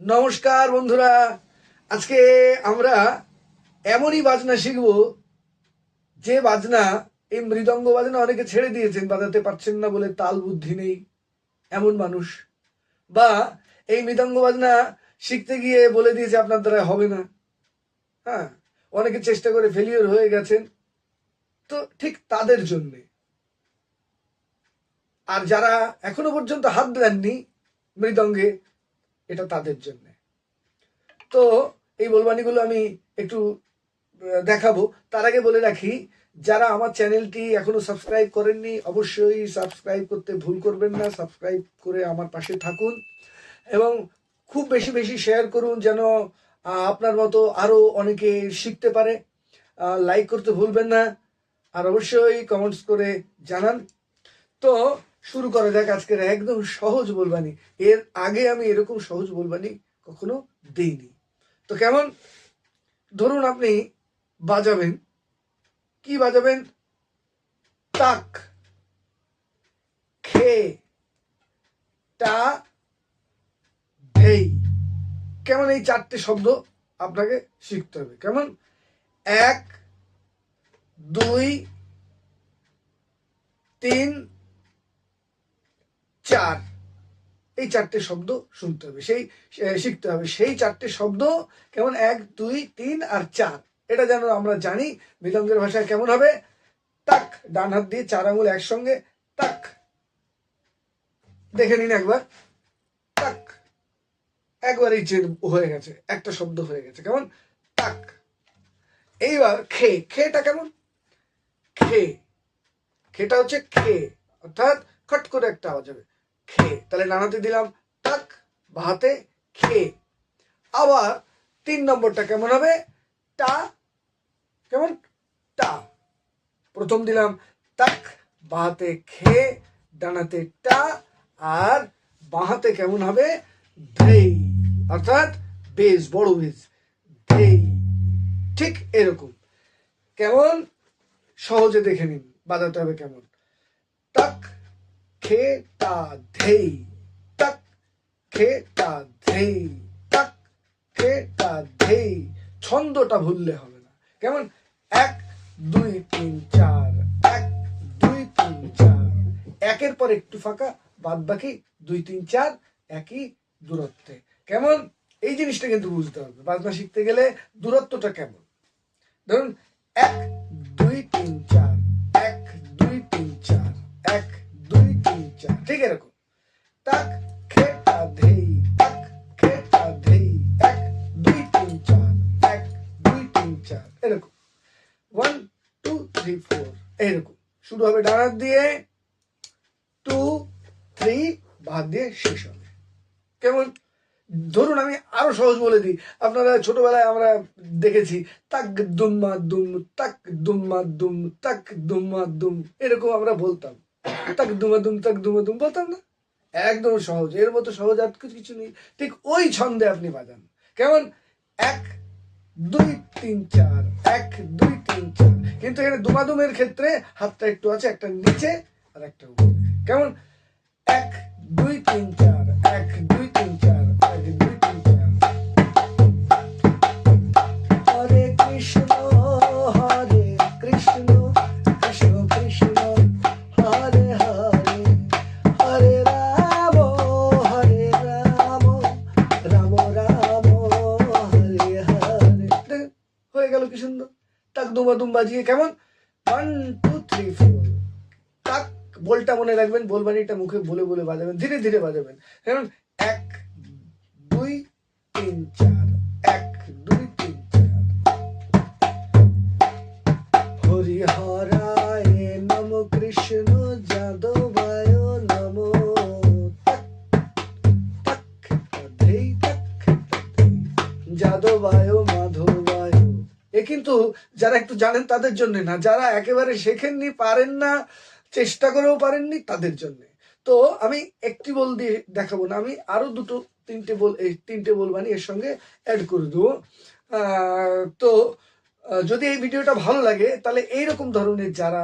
নমস্কার বন্ধুরা। আজকে আমরা এমনই বাজনা শিখব, যে বাজনা এই মৃদঙ্গ বাজনা অনেকে ছেড়ে দিয়েছেন, বাজাতে পারছেন না বলে তাল বুদ্ধি নেই, এমন মানুষ। বা এই মৃদঙ্গ বাজনা শিখতে গিয়ে বলে দিয়েছে, আপনার দ্বারা হবে না। হ্যাঁ অনেকে চেষ্টা করে ফেলিওর হয়ে গেছেন। তো ঠিক তাদের জন্যে। আর যারা এখনও পর্যন্ত হাত দেননি মৃদঙ্গে এটা তাদের জন্য। তো এই বলবানিগুলো আমি একটু দেখাবো। তার আগে বলে রাখি, যারা আমার চ্যানেলটি এখনও সাবস্ক্রাইব করেননি, অবশ্যই সাবস্ক্রাইব করতে ভুল করবেন না। সাবস্ক্রাইব করে আমার পাশে থাকুন এবং খুব বেশি বেশি শেয়ার করুন যেন আপনার মতো আরও অনেকে শিখতে পারে। লাইক করতে ভুলবেন না। আর অবশ্যই কমেন্টস করে জানান। তো শুরু করা যাক আজকের একদম সহজ বলবানি এর আগে আমি এরকম সহজ বলবানি কখনো দেইনি। তো কেমন? ধরুন আপনি বাজাবেন। কি বাজাবেন? তাক খে। টা। ধেই কেমন এই চারটে শব্দ আপনাকে শিখতে হবে। কেমন? এক, দুই, তিন চার। এই চারটে শব্দ শুনতে হবে, সেই শিখতে হবে। সেই চারটে শব্দ কেমন? এক, দুই, তিন আর চার। এটা যেন আমরা জানি, মৃদঙ্গের ভাষায় কেমন হবে? তাক, ডান হাত দিয়ে চার আঙুল একসঙ্গে, তাক। দেখে নিন একবার। তাক। একবারই যে হয়ে গেছে, একটা শব্দ হয়ে গেছে, কেমন? তাক। এইবার খে, খেটা কেমন? খে। খেটা হচ্ছে খে, অর্থাৎ খট করে একটা আওয়াজ হবে। খে। তাহলে ডানাতে দিলাম তাক বাহাতে খে। আবার তিন নম্বরটা কেমন হবে? টা, কেমন? টা। প্রথম দিলাম তাক বাহাতে খে, ডানাতে টা, আর বাহাতে কেমন হবে? ধেই। অর্থাৎ বেশ, বড় বেশ, ধেই। ঠিক এরকম। কেমন? সহজে দেখে নিন, বাজাতে হবে কেমন? তাক খে টা ধেই তাক খে টা ধেই তাক খে টা ধেই ছন্দটা ভুললে হবে না। কেমন? এক, দুই, তিন, চার। এক, দুই, তিন, চার। একের পর একটু ফাঁকা বাদ বাকি দুই, তিন, চার, একই দূরত্বে। কেমন? এই জিনিসটা কিন্তু বুঝতে হবে। বাজনা শিখতে গেলে দূরত্বটা কেমন? ধরুন, এক, দুই, তিন, চার। চার ঠিক এরকম। তাক ধেই তাক ধেই, এক, দুই, তিন, চার, এক, দুই, তিন, চার, এরকম। ওয়ান টু থ্রি ফোর এরকম। শুরু হবে ডানার দিয়ে। টু থ্রি বাদ দিয়ে শেষ হবে। কেমন? ধরুন আমি আরও সহজ বলে দিই। আপনারা ছোটবেলায় আমরা দেখেছি, তাক দুম্মা দুম, তাক দুম্মা দুম, তাক দুম্মা দুম, এরকম আমরা বলতাম। তাক দুমা দুম, তাক দুমা দুম বলতাম না। একদম সহজ, এর মতো সহজ আর কিছু নেই। ঠিক ওই ছন্দে আপনি বাজান। কেমন? এক, দুই, তিন, চার। এক, দুই, তিন, চার। কিন্তু এখানে দুমাদুমের ক্ষেত্রে হাতটা একটু আছে, একটা নিচে আর একটা উপরে। কেমন? এক, দুই, তিন, চার। এক, দুই বাজিয়ে কেমন? ওয়ান টু থ্রি ফোর তাক, বলটা মনে রাখবেন বলবানিটা মুখে বলে বলে বাজাবেন, ধীরে ধীরে বাজাবেন। কেমন এক, দুই, তিন, চার। এক, দুই, তিন, চার। হরি হরায় নম কৃষ্ণ যাদবায় নম। যাদবায় মাধবায় এ কিন্তু যারা একটু জানেন তাদের জন্য না, যারা একেবারে শেখেননি, পারেন না, চেষ্টা করেও পারেননি, তাদের জন্য। তো আমি একটি বল দিয়ে দেখাবো না, আমি আরও দুটো, তিনটে বল এই তিনটে বলবানি এর সঙ্গে অ্যাড করে দেবো। তো যদি এই ভিডিওটা ভালো লাগে, তাহলে এইরকম ধরনের যারা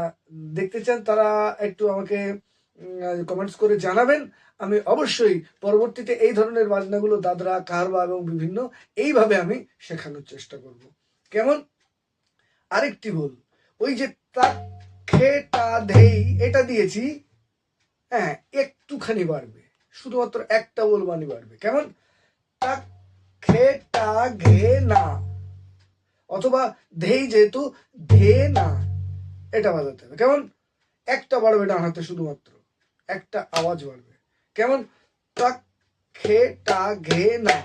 দেখতে চান, তারা একটু আমাকে কমেন্টস করে জানাবেন। আমি অবশ্যই পরবর্তীতে এই ধরনের বাজনাগুলো দাদরা, কারবা এবং বিভিন্ন এইভাবে আমি শেখানোর চেষ্টা করব। কেমন? আরেকটি ভুল। ওই যে খেটা ধেই, এটা দিয়েছি হ্যাঁ একটুখানি বাড়বে। শুধুমাত্র একটা বলবানি বাড়বে। কেমন? তাক খেটা ঘে, না। অথবা ধেই যেহেতু, ধে, না। এটা বাজাতে হবে। কেমন? একটা বাড়বে ডান হাতে শুধুমাত্র। একটা আওয়াজ বাড়বে। কেমন? তাক খেটা ঘে, না।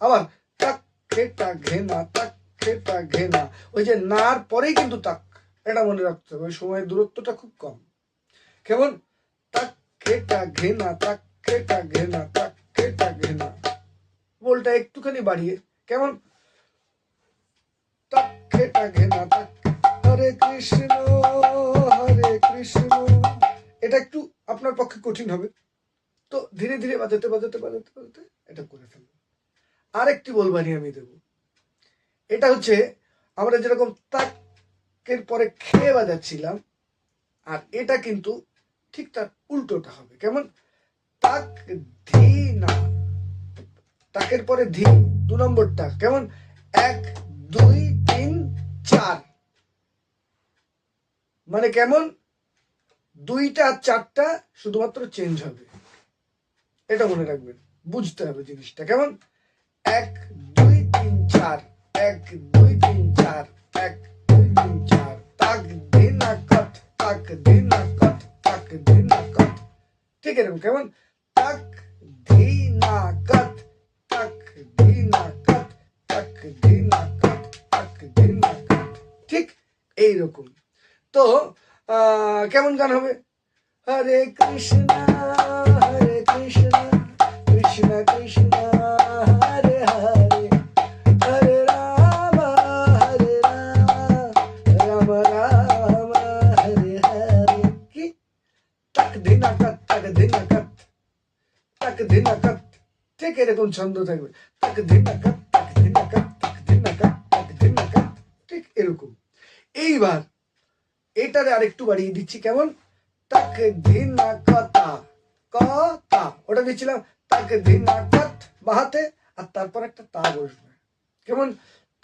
আবার তাক খেটা ঘে, না তাক খেটা ঘে না ওই যে নার পরেই কিন্তু তাক, এটা মনে রাখতে হবে, ওই সময়ের দূরত্বটা খুব কম। কেমন? তাক খেটা ঘে না তাক খেটা ঘে না তাক খেটা ঘে না বলটা একটুখানি বাড়িয়ে, কেমন? তাক খেটা ঘে না তাক হরে কৃষ্ণ হরে কৃষ্ণ। এটা একটু আপনার পক্ষে কঠিন হবে। তো ধীরে ধীরে বাজাতে বাজাতে বাজাতে বাজাতে এটা করে ফেলব আরেকটি বলবানি আমি দেব। এটা হচ্ছে আমরা যেরকম তাকের পরে খেয়ে বাজাচ্ছিলাম, আর এটা কিন্তু ঠিক তার উল্টোটা হবে। কেমন? তাক ধি না তাকের পরে ধি, দু নম্বরটা। কেমন? এক, দুই, তিন, চার। মানে কেমন? দুইটা আর চারটা শুধুমাত্র চেঞ্জ হবে। এটা মনে রাখবেন। বুঝতে হবে জিনিসটা। কেমন? এক, দুই, তিন, চার। এক দুই তিন চার, এক দুই তিন চার, তাক দিনা কট তাক দিনা কট তাক দিনা কট ঠিক এরকম, কেমন? তাক ধীনা কট তাক ধীনা কট তাক ধীনা কট তাক ধীনা কট ঠিক এইরকম। তো কেমন গান হবে? হরে কৃষ্ণ হরে কৃষ্ণ কৃষ্ণ কৃষ্ণ। তাক দিনা কাত ঠিক এরকম ছন্দ থাকবে তাকে দিনা কাত তাক দিনা কাত তাকে দিনা কাত তাক দিনা কাত ঠিক এরকম এইবার এটারে আরেকটু বাড়িয়ে দিচ্ছি কেমন তাক ধিনা কথা কথা ওটা দিচ্ছিলাম তাক ধিনা কত বাহাতে আর তারপর একটা তা বসবে কেমন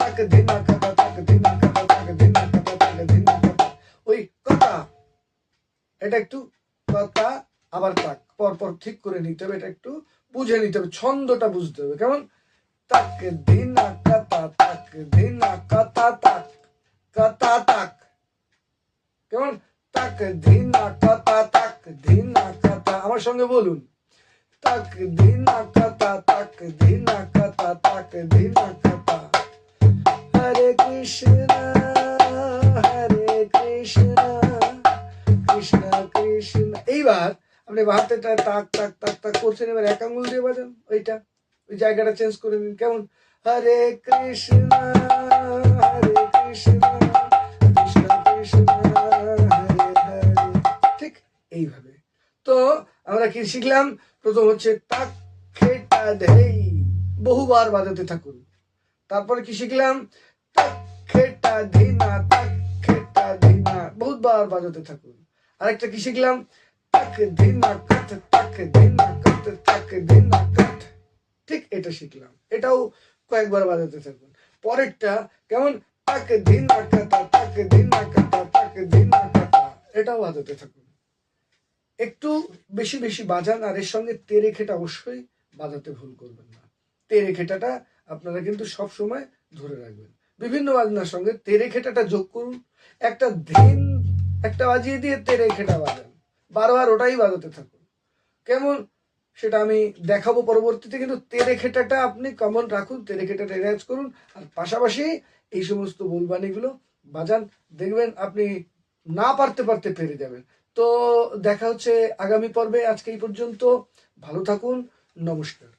তাকে ধিনা কথা তাক ধিনা কথা তাক ধিনা কথা তাকে ধিনা কথা ওই কথা এটা একটু কথা আবার তাক পর পর ঠিক করে নিতে হবে, এটা একটু বুঝে নিতে হবে, ছন্দটা বুঝতে হবে। কেমন? তাক, ধিনা কথা তাক, ধিনা কথা তাক কথা তাক। কেমন? তাক, ধিনা কথা তাক, ধিনা কথা আমার সঙ্গে বলুন। তাক, ধিনা কথা তাক, ধিনা কথা তাক, ধিনা কথা হরে কৃষ্ণ হরে কৃষ্ণ কৃষ্ণ কৃষ্ণ। এইবার আপনি বাহাতে তাক তাক তাক তাক করছেন, এবার এক আঙুল দিয়ে বাজান ওইটা। ওই জায়গাটা চেঞ্জ করে নিন। কেমন? হরে কৃষ্ণ হরে কৃষ্ণ কৃষ্ণ কৃষ্ণ ঠিক এইভাবে। তো আমরা কি শিখলাম? প্রথম হচ্ছে তাক, খেটা ধেই বহুবার বাজাতে থাকুন। তারপরে কি শিখলাম? তাক, খেটা ধিনা তাক, খেটা ধিনা বহুতবার বাজাতে থাকুন। আরেকটা কি শিখলাম? ঠিক এটা শিখলাম। এটাও কয়েকবার বাজাতে থাকুন। পরেরটা, কেমন? এটাও বাজাতে থাকুন। একটু বেশি বেশি বাজান আর এর সঙ্গে তেরে খেটা অবশ্যই বাজাতে ভুল করবেন না। তেরে খেটাটা আপনারা কিন্তু সব সময় ধরে রাখবেন। বিভিন্ন বাজনার সঙ্গে তেরে খেটাটা যোগ করুন। একটা ধিন, একটা বাজিয়ে দিয়ে তেরে খেটা বাজান। বারবার ওটাই বাজাতে থাকুন। কেমন? সেটা আমি দেখাবো পরবর্তীতে, কিন্তু তেরে খেটাটা আপনি কমন রাখুন তেরে খেটাটা রেজ করুন, আর পাশাপাশি এই সমস্ত ভুলবাণীগুলো বাজান। দেখবেন আপনি না পারতে পারতে ফেরে যাবেন। তো দেখা হচ্ছে আগামী পর্বে, আজকে এই পর্যন্ত। ভালো থাকুন, নমস্কার।